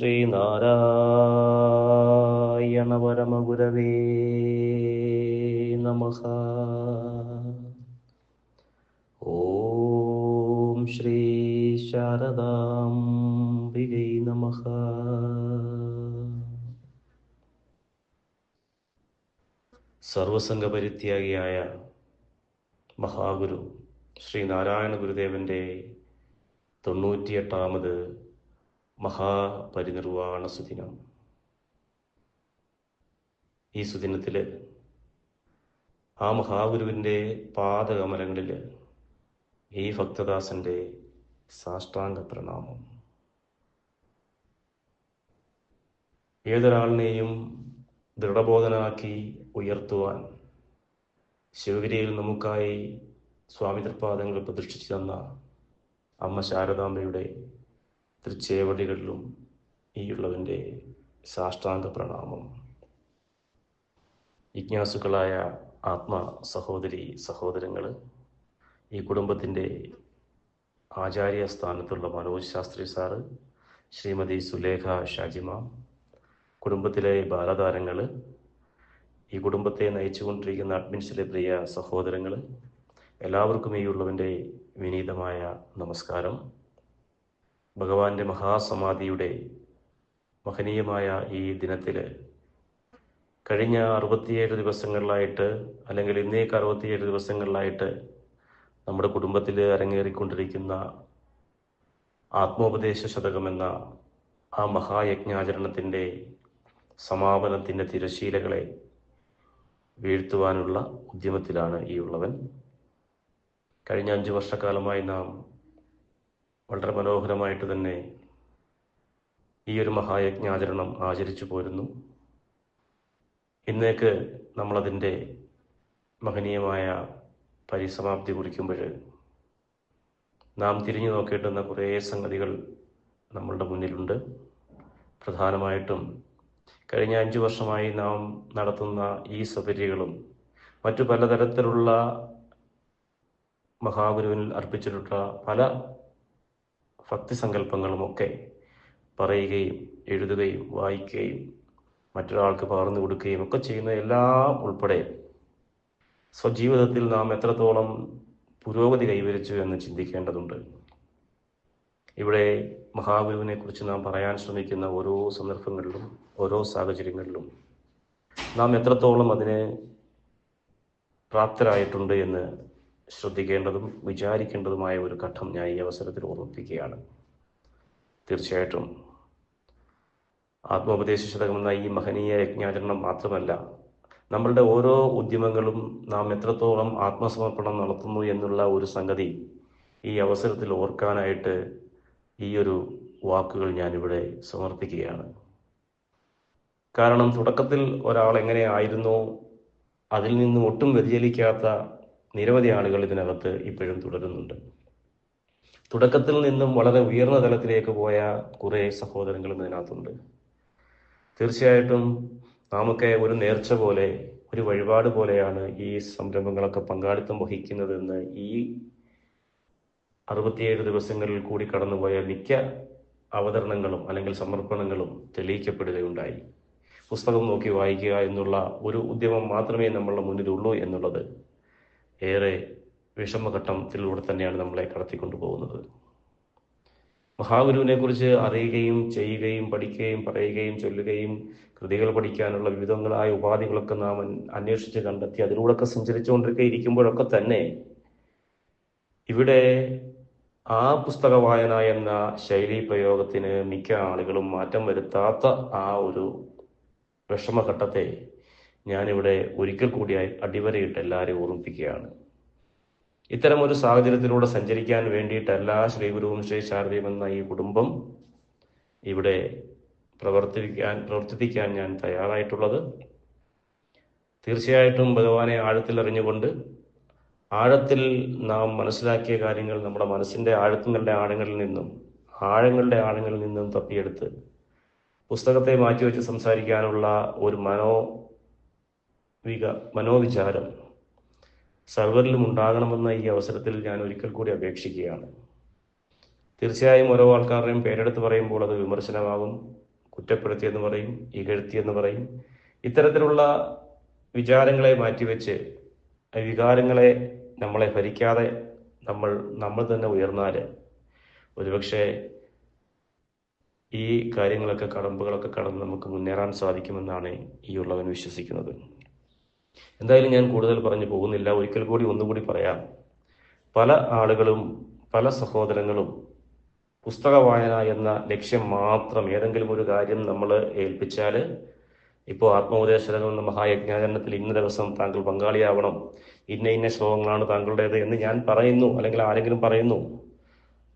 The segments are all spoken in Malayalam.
ശ്രീനാരായണ പരമഗുരവേ നമ. ഓം ശ്രീ ശാരദാംബികൈ നമ. സർവസംഘപരിത്യാഗിയായ മഹാഗുരു ശ്രീ ശ്രീനാരായണ ഗുരുദേവന്റെ തൊണ്ണൂറ്റിയെട്ടാമത് മഹാപരിനിർവാണ സുദിനം ഈ സുദിനത്തിൽ ആ മഹാഗുരുവിന്റെ പാദകമലങ്ങളിൽ ഈ ഭക്തദാസന്റെ സാഷ്ടാംഗ പ്രണാമം ഏതൊരാളിനെയും ദൃഢബോധനാക്കി ഉയർത്തുവാൻ ശിവഗിരിയിൽ നമുക്കായി സ്വാമി തൃപ്പാദങ്ങൾ പ്രതിഷ്ഠിച്ചു തന്ന അമ്മ ശാരദാംബയുടെ തൃച്ചേവടികളിലും ഈയുള്ളവന്റെ സാഷ്ടാംഗ പ്രണാമം. ജിജ്ഞാസുക്കളായ ആത്മ സഹോദരി സഹോദരങ്ങൾ ഈ കുടുംബത്തിന്റെ ആചാര്യ സ്ഥാനത്തുള്ള മനോജ് ശാസ്ത്രി സാറ് ശ്രീമതി സുലേഖ ഷാജിമ കുടുംബത്തിലെ ബാലതാരങ്ങൾ ഈ കുടുംബത്തെ നയിച്ചുകൊണ്ടിരിക്കുന്ന അഡ്മിൻസിലെ പ്രിയ സഹോദരങ്ങൾ എല്ലാവർക്കും ഈ ഉള്ളവന്റെ വിനീതമായ നമസ്കാരം. ഭഗവാന്റെ മഹാസമാധിയുടെ മഹനീയമായ ഈ ദിനത്തിൽ കഴിഞ്ഞ അറുപത്തിയേഴ് ദിവസങ്ങളിലായിട്ട് അല്ലെങ്കിൽ ഇന്നേക്ക് അറുപത്തിയേഴ് ദിവസങ്ങളിലായിട്ട് നമ്മുടെ കുടുംബത്തിൽ അരങ്ങേറിക്കൊണ്ടിരിക്കുന്ന ആത്മോപദേശ ശതകം എന്ന ആ മഹായജ്ഞാചരണത്തിന്റെ സമാപനത്തിന്റെ തിരശീലകളെ വീഴ്ത്തുവാനുള്ള ഉദ്യമത്തിലാണ് ഈ ഉള്ളവൻ. കഴിഞ്ഞ അഞ്ച് വർഷക്കാലമായി നാം വളരെ മനോഹരമായിട്ട് തന്നെ ഈ ഒരു മഹായജ്ഞാചരണം ആചരിച്ചു പോരുന്നു. ഇന്നേക്ക് നമ്മളതിന്റെ മഹനീയമായ പരിസമാപ്തി കുറിക്കുമ്പോൾ നാം തിരിഞ്ഞു നോക്കേണ്ടുന്ന കുറേ സംഗതികൾ നമ്മളുടെ മുന്നിലുണ്ട്. പ്രധാനമായിട്ടും കഴിഞ്ഞ അഞ്ചു വർഷമായി നാം നടത്തുന്ന ഈ സബര്യകളും മറ്റു പലതരത്തിലുള്ള മഹാഗുരുവിൽ അർപ്പിച്ചിട്ടുള്ള പല ഭക്തിസങ്കല്പങ്ങളുമൊക്കെ പറയുകയും എഴുതുകയും വായിക്കുകയും മറ്റൊരാൾക്ക് പകർന്നു കൊടുക്കുകയും ഒക്കെ ചെയ്യുന്ന എല്ലാം ഉൾപ്പെടെ സ്വജീവിതത്തിൽ നാം എത്രത്തോളം പുരോഗതി കൈവരിച്ചു എന്ന് ചിന്തിക്കേണ്ടതുണ്ട്. ഇവിടെ മഹാഗുരുവിനെ കുറിച്ച് നാം പറയാൻ ശ്രമിക്കുന്ന ഓരോ സന്ദർഭങ്ങളിലും ഓരോ സാഹചര്യങ്ങളിലും നാം എത്രത്തോളം അതിനെ പ്രാപ്തരായിട്ടുണ്ട് എന്ന് ശ്രദ്ധിക്കേണ്ടതും വിചാരിക്കേണ്ടതുമായ ഒരു ഘട്ടം ഞാൻ ഈ അവസരത്തിൽ ഓർമ്മിപ്പിക്കുകയാണ്. തീർച്ചയായിട്ടും ആത്മോപദേശ ശതകം എന്ന ഈ മഹനീയ യജ്ഞാചരണം മാത്രമല്ല നമ്മളുടെ ഓരോ ഉദ്യമങ്ങളും നാം എത്രത്തോളം ആത്മസമർപ്പണം നടത്തുന്നു എന്നുള്ള ഒരു സംഗതി ഈ അവസരത്തിൽ ഓർക്കാനായിട്ട് ഈ ഒരു വാക്കുകൾ ഞാനിവിടെ സമർപ്പിക്കുകയാണ്. കാരണം തുടക്കത്തിൽ ഒരാൾ എങ്ങനെ ആയിരുന്നോ അതിൽ നിന്നും ഒട്ടും വ്യതിചലിക്കാത്ത നിരവധി ആളുകൾ ഇതിനകത്ത് ഇപ്പോഴും തുടരുന്നുണ്ട്. തുടക്കത്തിൽ നിന്നും വളരെ ഉയർന്ന തലത്തിലേക്ക് പോയ കുറേ സഹോദരങ്ങളും ഇതിനകത്തുണ്ട്. തീർച്ചയായിട്ടും നാമൊക്കെ ഒരു നേർച്ച പോലെ ഒരു വഴിപാട് പോലെയാണ് ഈ സംരംഭങ്ങളൊക്കെ പങ്കാളിത്തം വഹിക്കുന്നതെന്ന് ഈ അറുപത്തിയേഴ് ദിവസങ്ങളിൽ കൂടി കടന്നുപോയ മിക്ക അവതരണങ്ങളും അല്ലെങ്കിൽ സമർപ്പണങ്ങളും തെളിയിക്കപ്പെടുകയുണ്ടായി. പുസ്തകം നോക്കി വായിക്കുക എന്നുള്ള ഒരു ഉദ്യമം മാത്രമേ നമ്മളുടെ മുന്നിലുള്ളൂ എന്നുള്ളത് ഏറെ വിഷമഘട്ടത്തിലൂടെ തന്നെയാണ് നമ്മളെ കടത്തിക്കൊണ്ടുപോകുന്നത്. മഹാഗുരുവിനെ കുറിച്ച് അറിയുകയും ചെയ്യുകയും പഠിക്കുകയും പറയുകയും ചൊല്ലുകയും കൃതികൾ പഠിക്കാനുള്ള വിവിധങ്ങളായ ഉപാധികളൊക്കെ നാം അന്വേഷിച്ച് കണ്ടെത്തി അതിലൂടെയൊക്കെ സഞ്ചരിച്ചുകൊണ്ടിരിക്കെ ഇരിക്കുമ്പോഴൊക്കെ തന്നെ ഇവിടെ ആ പുസ്തക വായന എന്ന ശൈലി പ്രയോഗത്തിന് മിക്ക ആളുകളും മാറ്റം വരുത്താത്ത ആ ഒരു വിഷമഘട്ടത്തെ ഞാനിവിടെ ഒരിക്കൽ കൂടിയായി അടിവരയിട്ട് എല്ലാവരെയും ഓർമ്മിപ്പിക്കുകയാണ്. ഇത്തരം ഒരു സാഹചര്യത്തിലൂടെ സഞ്ചരിക്കാൻ വേണ്ടിയിട്ടല്ല ശ്രീ ഗുരുവും ശ്രീ ശാരദയും എന്ന ഈ കുടുംബം ഇവിടെ പ്രവർത്തിക്കാൻ പ്രവർത്തിപ്പിക്കാൻ ഞാൻ തയ്യാറായിട്ടുള്ളത്. തീർച്ചയായിട്ടും ഭഗവാനെ ആഴത്തിൽ അറിഞ്ഞുകൊണ്ട് ആഴത്തിൽ നാം മനസ്സിലാക്കിയ കാര്യങ്ങൾ നമ്മുടെ മനസ്സിന്റെ ആഴത്തുങ്ങളുടെ ആഴങ്ങളിൽ നിന്നും ആഴങ്ങളുടെ ആഴങ്ങളിൽ നിന്നും തപ്പിയെടുത്ത് പുസ്തകത്തെ മാറ്റിവെച്ച് സംസാരിക്കാനുള്ള ഒരു മനോ വിക മനോവിചാരം സർവരിലും ഉണ്ടാകണമെന്ന ഈ അവസരത്തിൽ ഞാൻ ഒരിക്കൽ കൂടി അപേക്ഷിക്കുകയാണ്. തീർച്ചയായും ഓരോ ആൾക്കാരുടെയും പേരെടുത്ത് പറയുമ്പോൾ അത് വിമർശനമാകും കുറ്റപ്പെടുത്തിയെന്ന് പറയും ഇകഴ്ത്തിയെന്ന് പറയും. ഇത്തരത്തിലുള്ള വിചാരങ്ങളെ മാറ്റിവെച്ച് വികാരങ്ങളെ നമ്മളെ ഭരിക്കാതെ നമ്മൾ നമ്മൾ തന്നെ ഉയർന്നാൽ ഒരുപക്ഷെ ഈ കാര്യങ്ങളൊക്കെ കടമ്പുകളൊക്കെ കടന്ന് നമുക്ക് മുന്നേറാൻ സാധിക്കുമെന്നാണ് ഈ ഉള്ളവൻ വിശ്വസിക്കുന്നത്. എന്തായാലും ഞാൻ കൂടുതൽ പറഞ്ഞു പോകുന്നില്ല. ഒരിക്കൽ കൂടി ഒന്നുകൂടി പറയാം. പല ആളുകളും പല സഹോദരങ്ങളും പുസ്തക വായന എന്ന ലക്ഷ്യം മാത്രം ഏതെങ്കിലും ഒരു കാര്യം നമ്മൾ ഏൽപ്പിച്ചാൽ ഇപ്പോൾ ആത്മോപദേശങ്ങൾ എന്ന മഹായജ്ഞാചരണത്തിൽ ഇന്ന ദിവസം താങ്കൾ പങ്കാളിയാവണം. ഇന്ന ഇന്ന ശ്ലോകങ്ങളാണ് താങ്കളുടേത് എന്ന് ഞാൻ പറയുന്നു അല്ലെങ്കിൽ ആരെങ്കിലും പറയുന്നു.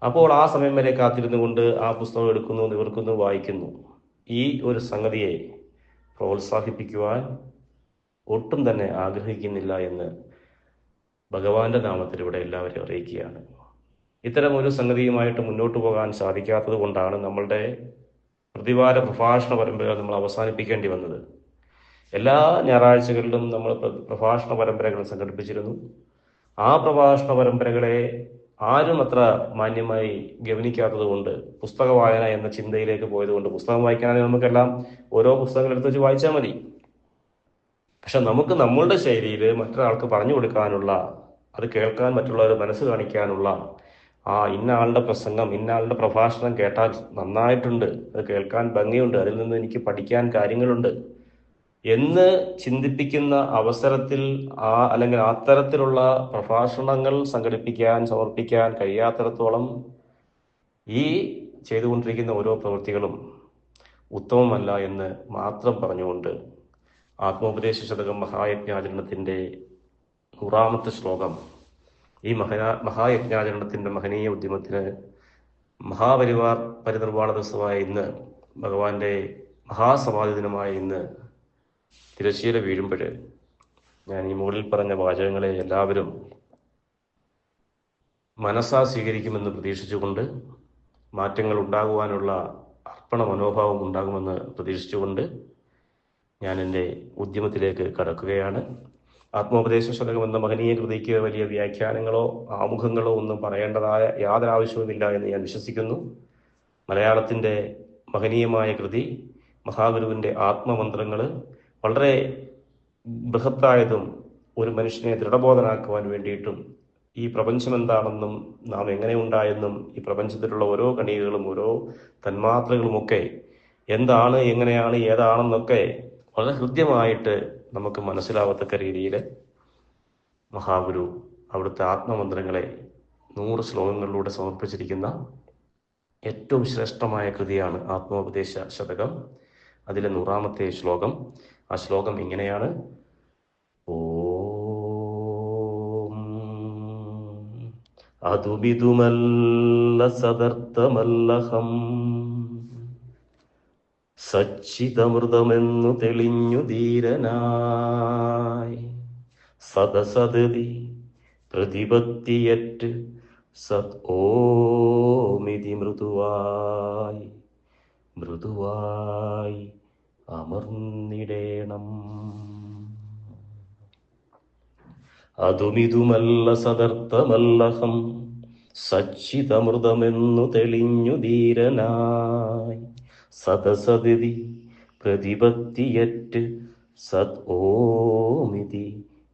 അപ്പോൾ ആ സമയം വരെ കാത്തിരുന്നു കൊണ്ട് ആ പുസ്തകം എടുക്കുന്നു നിവർക്കുന്നു വായിക്കുന്നു. ഈ ഒരു സംഗതിയെ പ്രോത്സാഹിപ്പിക്കുവാൻ ഒട്ടും തന്നെ ആഗ്രഹിക്കുന്നില്ല എന്ന് ഭഗവാന്റെ നാമത്തിൽ ഇവിടെ എല്ലാവരും അറിയിക്കുകയാണ്. ഇത്തരം ഒരു സംഗതിയുമായിട്ട് മുന്നോട്ട് പോകാൻ സാധിക്കാത്തത് കൊണ്ടാണ് നമ്മളുടെ പ്രതിവാര പ്രഭാഷണ പരമ്പരകൾ നമ്മൾ അവസാനിപ്പിക്കേണ്ടി വന്നത്. എല്ലാ ഞായറാഴ്ചകളിലും നമ്മൾ പ്രഭാഷണ പരമ്പരകൾ സംഘടിപ്പിച്ചിരുന്നു. ആ പ്രഭാഷണ പരമ്പരകളെ ആരും അത്ര മാന്യമായി ഗവനിക്കാത്തത് കൊണ്ട് പുസ്തക വായന എന്ന ചിന്തയിലേക്ക് പോയതുകൊണ്ട് പുസ്തകം വായിക്കാനാണെങ്കിൽ നമുക്കെല്ലാം ഓരോ പുസ്തകങ്ങൾ എടുത്ത് വെച്ച് വായിച്ചാൽ മതി. പക്ഷെ നമുക്ക് നമ്മളുടെ ശൈലിയിൽ മറ്റൊരാൾക്ക് പറഞ്ഞു കൊടുക്കാനുള്ള അത് കേൾക്കാൻ മറ്റുള്ളവർ മനസ്സ് കാണിക്കാനുള്ള ആ ഇന്ന ആളുടെ പ്രസംഗം ഇന്ന ആളുടെ പ്രഭാഷണം കേട്ടാൽ നന്നായിട്ടുണ്ട് അത് കേൾക്കാൻ ഭംഗിയുണ്ട് അതിൽ നിന്ന് എനിക്ക് പഠിക്കാൻ കാര്യങ്ങളുണ്ട് എന്ന് ചിന്തിപ്പിക്കുന്ന അവസരത്തിൽ ആ അല്ലെങ്കിൽ അത്തരത്തിലുള്ള പ്രഭാഷണങ്ങൾ സംഘടിപ്പിക്കാൻ സമർപ്പിക്കാൻ കഴിയാത്തടത്തോളം ഈ ചെയ്തുകൊണ്ടിരിക്കുന്ന ഓരോ പ്രവൃത്തികളും ഉത്തമമല്ല എന്ന് മാത്രം പറഞ്ഞുകൊണ്ട് ആത്മോപദേശ ശതകം മഹായജ്ഞാചരണത്തിന്റെ നൂറാമത്തെ ശ്ലോകം. ഈ മഹനാ മഹായജ്ഞാചരണത്തിന്റെ മഹനീയ ഉദ്യമത്തിന് മഹാപരിവാർ പരിനിർവാണ ദിവസമായ ഇന്ന് ഭഗവാന്റെ മഹാസമാധി ദിനമായ ഇന്ന് തിരശ്ശീല വീഴുമ്പോൾ ഞാൻ ഈ മുകളിൽ പറഞ്ഞ വാചകങ്ങളെ എല്ലാവരും മനസ്സാ സ്വീകരിക്കുമെന്ന് പ്രതീക്ഷിച്ചുകൊണ്ട് മാറ്റങ്ങൾ ഉണ്ടാകുവാനുള്ള അർപ്പണ മനോഭാവം ഉണ്ടാകുമെന്ന് പ്രതീക്ഷിച്ചുകൊണ്ട് ഞാൻ എന്റെ ഉദ്യമത്തിലേക്ക് കടക്കുകയാണ്. ആത്മോപദേശ ശതകം എന്ന മഹനീയ കൃതിക്ക് വലിയ വ്യാഖ്യാനങ്ങളോ ആമുഖങ്ങളോ ഒന്നും പറയേണ്ടതായ യാതൊരു ആവശ്യവുമില്ല എന്ന് ഞാൻ വിശ്വസിക്കുന്നു. മലയാളത്തിന്റെ മഹനീയമായ കൃതി മഹാഗുരുവിന്റെ ആത്മമന്ത്രങ്ങൾ വളരെ ബൃഹത്തായതും ഒരു മനുഷ്യനെ ദൃഢബോധനാക്കുവാൻ വേണ്ടിയിട്ടും ഈ പ്രപഞ്ചം എന്താണെന്നും നാം എങ്ങനെ ഉണ്ടായെന്നും ഈ പ്രപഞ്ചത്തിലുള്ള ഓരോ കണികകളും ഓരോ തന്മാത്രകളുമൊക്കെ എന്താണ് എങ്ങനെയാണ് ഏതാണെന്നൊക്കെ വളരെ ഹൃദ്യമായിട്ട് നമുക്ക് മനസ്സിലാവത്തക്ക രീതിയിൽ മഹാഗുരു അവിടുത്തെ ആത്മമന്ത്രങ്ങളെ നൂറ് ശ്ലോകങ്ങളിലൂടെ സമർപ്പിച്ചിരിക്കുന്ന ഏറ്റവും ശ്രേഷ്ഠമായ കൃതിയാണ് ആത്മോപദേശ ശതകം. അതിലെ നൂറാമത്തെ ശ്ലോകം. ആ ശ്ലോകം ഇങ്ങനെയാണ്. ഓം. അതുമിതുമല്ല സദർത്ഥമല്ലഹം. സച്ചിതമൃതമെന്നു തെളിഞ്ഞു ധീരനായി. സദസതി പ്രതിപത്തിയറ്റ് സത് ഓമിതി മൃദുവായി. മൃദുവായി അമർന്നിടേണം. അതുമിതുമല്ല സദർത്ഥമല്ലഹം സച്ചിതമൃതമെന്നു തെളിഞ്ഞു ധീരനായി. സദസതി പ്രതിപത്തിയറ്റ് സത് ഓമിതി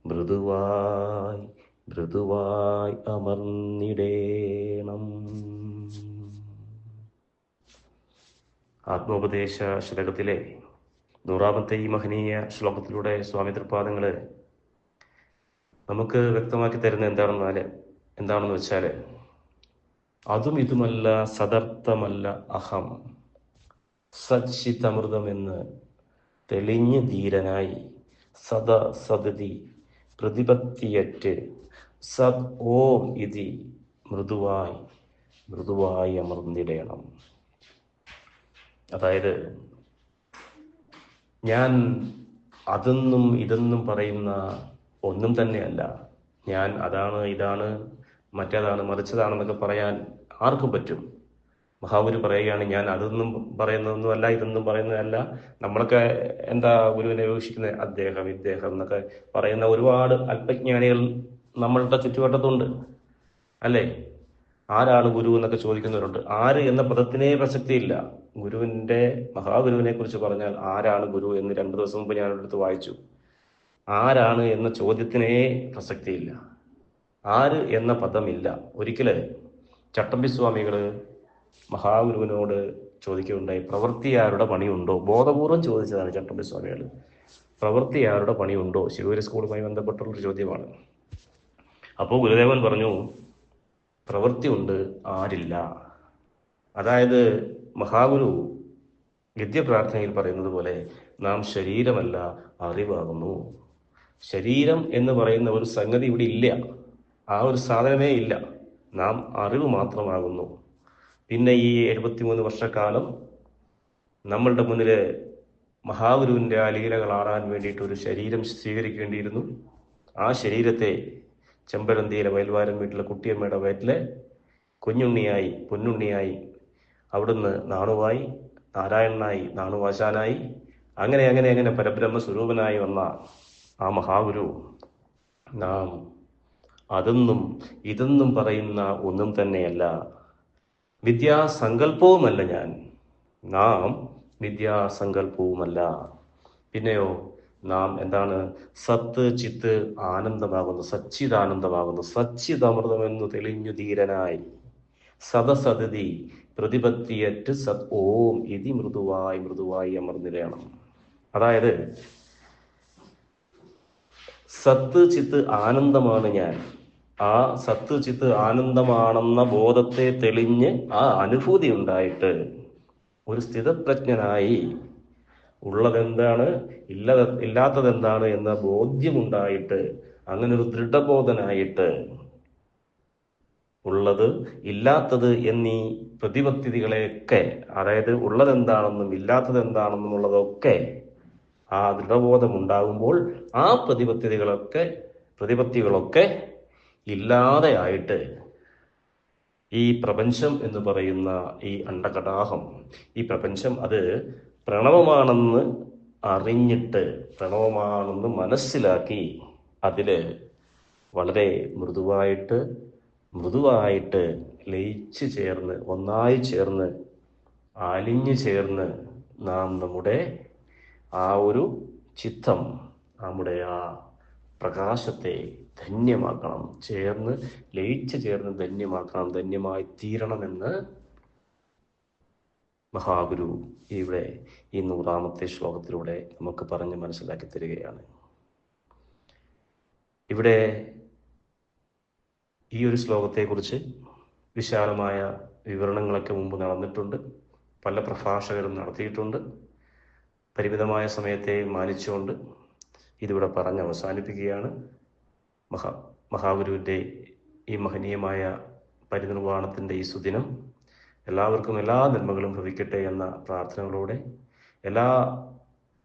മൃദുവായി മൃദുവായി അമർന്നിടേണം. ആത്മോപദേശ ശതകത്തിലെ നൂറാമത്തെ ഈ മഹനീയ ശ്ലോകത്തിലൂടെ സ്വാമി തൃപാദങ്ങൾ നമുക്ക് വ്യക്തമാക്കി തരുന്ന എന്താണെന്നാൽ എന്താണെന്ന് വെച്ചാൽ അതും ഇതുമല്ല സദർത്ഥമല്ല അഹം. സച്ചിതമൃതമെന്ന് തെളിഞ്ഞ് ധീരനായി സദ സദതി പ്രതിപത്തിയറ്റ് സത് ഓം ഇതി മൃദുവായി മൃദുവായി അമർന്നിടയണം അതായത് ഞാൻ അതെന്നും ഇതെന്നും പറയുന്ന ഒന്നും തന്നെയല്ല. ഞാൻ അതാണ് ഇതാണ് മറ്റേതാണ് മറിച്ചതാണെന്നൊക്കെ പറയാൻ ആർക്കും പറ്റും. മഹാഗുരു പറയുകയാണ് ഞാൻ അതൊന്നും പറയുന്നതൊന്നുമല്ല ഇതൊന്നും പറയുന്നതല്ല. നമ്മളൊക്കെ എന്താ ഗുരുവിനെ വിവക്ഷിക്കുന്നത് അദ്ദേഹം ഇദ്ദേഹം എന്നൊക്കെ പറയുന്ന ഒരുപാട് അല്പജ്ഞാനികൾ നമ്മളുടെ ചുറ്റുവട്ടത്തുണ്ട്. അല്ലേ? ആരാണ് ഗുരു എന്നൊക്കെ ചോദിക്കുന്നവരുണ്ട്. ആര് എന്ന പദത്തിനേ പ്രസക്തിയില്ല. ഗുരുവിന്റെ മഹാഗുരുവിനെ കുറിച്ച് പറഞ്ഞാൽ ആരാണ് ഗുരു എന്ന് രണ്ടു ദിവസം മുമ്പ് ഞാൻ അടുത്ത് വായിച്ചു. ആരാണ് എന്ന ചോദ്യത്തിനേ പ്രസക്തിയില്ല. ആര് എന്ന പദമില്ല. ഒരിക്കൽ ചട്ടമ്പി സ്വാമികൾ മഹാഗുരുവിനോട് ചോദിക്കുകയുണ്ടായി പ്രവൃത്തി ആരുടെ പണിയുണ്ടോ? ബോധപൂർവം ചോദിച്ചതാണ് ചട്ടമ്പി സ്വാമികൾ പ്രവൃത്തി ആരുടെ പണിയുണ്ടോ? ശിവഗുരു സ്കൂളുമായി ബന്ധപ്പെട്ടുള്ളൊരു ചോദ്യമാണ്. അപ്പോൾ ഗുരുദേവൻ പറഞ്ഞു പ്രവൃത്തി ഉണ്ട് ആരില്ല. അതായത് മഹാഗുരു ഗദ്യപ്രാർത്ഥനയിൽ പറയുന്നത് പോലെ നാം ശരീരമല്ല അറിവാകുന്നു. ശരീരം എന്ന് പറയുന്ന ഒരു സംഗതി ഇവിടെ ഇല്ല. ആ ഒരു സാധനമേ ഇല്ല. നാം അറിവ് മാത്രമാകുന്നു. പിന്നെ ഈ എഴുപത്തിമൂന്ന് വർഷക്കാലം നമ്മളുടെ മുന്നിൽ മഹാഗുരുവിന്റെ ആ ലീലകൾ ആറാൻ വേണ്ടിയിട്ട് ഒരു ശരീരം സ്വീകരിക്കേണ്ടിയിരുന്നു. ആ ശരീരത്തെ ചെമ്പരന്തിയിലെ വയൽവാരം വീട്ടിലെ കുട്ടിയമ്മയുടെ വയറ്റിലെ കുഞ്ഞുണ്ണിയായി പൊന്നുണ്ണിയായി അവിടുന്ന് നാണുവായി നാരായണനായി നാണുവാശാനായി അങ്ങനെ അങ്ങനെ അങ്ങനെ പരബ്രഹ്മ സ്വരൂപനായി വന്ന ആ മഹാഗുരു നാം അതെന്നും ഇതെന്നും പറയുന്ന ഒന്നും തന്നെയല്ല. വിദ്യാസങ്കല്പവുമല്ല ഞാൻ. നാം വിദ്യാസങ്കല്പവുമല്ല പിന്നെയോ നാം എന്താണ്? സത്ത് ചിത്ത് ആനന്ദമാകുന്നു സച്ചിദാനന്ദമാകുന്നു സച്ചിതമൃതമെന്ന് തെളിഞ്ഞു ധീരനായി. സദസതി പ്രതിപത്തിയറ്റ് സത് ഓം ഇതി മൃദുവായി മൃദുവായി അമർന്നിരയണം അതായത് സത്ത് ചിത്ത് ആനന്ദമാണ് ഞാൻ. ആ സത്ത് ചിത്ത് ആനന്ദമാണെന്ന ബോധത്തെ തെളിഞ്ഞ് ആ അനുഭൂതി ഉണ്ടായിട്ട് ഒരു സ്ഥിതപ്രജ്ഞനായി ഉള്ളതെന്താണ്? ഇല്ലത് ഇല്ലാത്തതെന്താണ് എന്ന ബോധ്യമുണ്ടായിട്ട് അങ്ങനെ ഒരു ദൃഢബോധനായിട്ട് ഉള്ളത് ഇല്ലാത്തത് എന്നീ പ്രതിപത്തികളെയൊക്കെ അതായത് ഉള്ളതെന്താണെന്നും ഇല്ലാത്തത് എന്താണെന്നും ഉള്ളതൊക്കെ ആ ദൃഢബോധം ഉണ്ടാകുമ്പോൾ ആ പ്രതിപത്തികളൊക്കെ പ്രതിപത്തികളൊക്കെ ഇല്ലാതെയായിട്ട് ഈ പ്രപഞ്ചം എന്ന് പറയുന്ന ഈ അണ്ടകടാഹം ഈ പ്രപഞ്ചം അത് പ്രണവമാണെന്ന് അറിഞ്ഞിട്ട് പ്രണവമാണെന്ന് മനസ്സിലാക്കി അതിൽ വളരെ മൃദുവായിട്ട് മൃദുവായിട്ട് ലയിച്ച് ചേർന്ന് ഒന്നായി ചേർന്ന് അലിഞ്ഞു ചേർന്ന് നാം നമ്മുടെ ആ ഒരു ചിത്തം നമ്മുടെ ആ പ്രകാശത്തെ ധന്യമാക്കണം. ചേർന്ന് ലയിച്ച് ചേർന്ന് ധന്യമാക്കണം. ധന്യമായി തീരണമെന്ന് മഹാഗുരു ഇവിടെ ഈ നൂറാമത്തെ ശ്ലോകത്തിലൂടെ നമുക്ക് പറഞ്ഞ് മനസ്സിലാക്കി തരികയാണ്. ഇവിടെ ഈ ഒരു ശ്ലോകത്തെക്കുറിച്ച് വിശാലമായ വിവരണങ്ങളൊക്കെ മുമ്പ് നടന്നിട്ടുണ്ട്. പല പ്രഭാഷകരും നടത്തിയിട്ടുണ്ട്. പരിമിതമായ സമയത്തെ മാനിച്ചുകൊണ്ട് ഇതിവിടെ പറഞ്ഞ് അവസാനിപ്പിക്കുകയാണ്. മഹാ മഹാഗുരുവിന്റെ ഈ മഹനീയമായ പരിനിർവാണത്തിന്റെ ഈ സുദിനം എല്ലാവർക്കും എല്ലാ നന്മകളും ഭവിക്കട്ടെ എന്ന പ്രാർത്ഥനകളോടെ എല്ലാ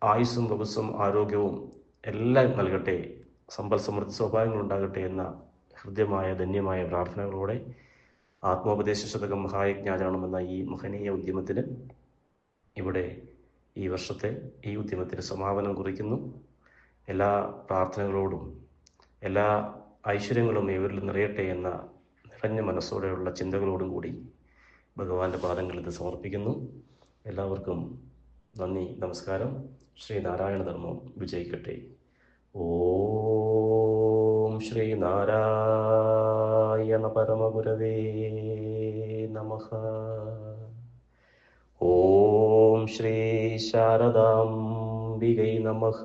ആയുസ്സും വകുസ്സും ആരോഗ്യവും എല്ലാം നൽകട്ടെ സമ്പൽ സമൃദ്ധി സ്വഭാവങ്ങൾ ഉണ്ടാകട്ടെ എന്ന ഹൃദ്യമായ ധന്യമായ പ്രാർത്ഥനകളോടെ ആത്മോപദേശ ശതകം മഹായജ്ഞാചരണം എന്ന ഈ മഹനീയ ഉദ്യമത്തിന് ഇവിടെ ഈ വർഷത്തെ ഈ ഉദ്യമത്തിന് സമാപനം കുറിക്കുന്നു. എല്ലാ പ്രാർത്ഥനകളോടും എല്ലാ ഐശ്വര്യങ്ങളും ഇവരിൽ നിറയട്ടെ എന്ന നിറഞ്ഞ മനസ്സോടെയുള്ള ചിന്തകളോടും കൂടി ഭഗവാന്റെ പാദങ്ങളിൽ ഇത് സമർപ്പിക്കുന്നു. എല്ലാവർക്കും നന്ദി നമസ്കാരം. ശ്രീ നാരായണ ധർമ്മം വിജയിക്കട്ടെ. ഓം ശ്രീ നാരായണ പരമഗുരവേ നമ. ഓം ശ്രീ ശാരദാംബികൈ നമഃ.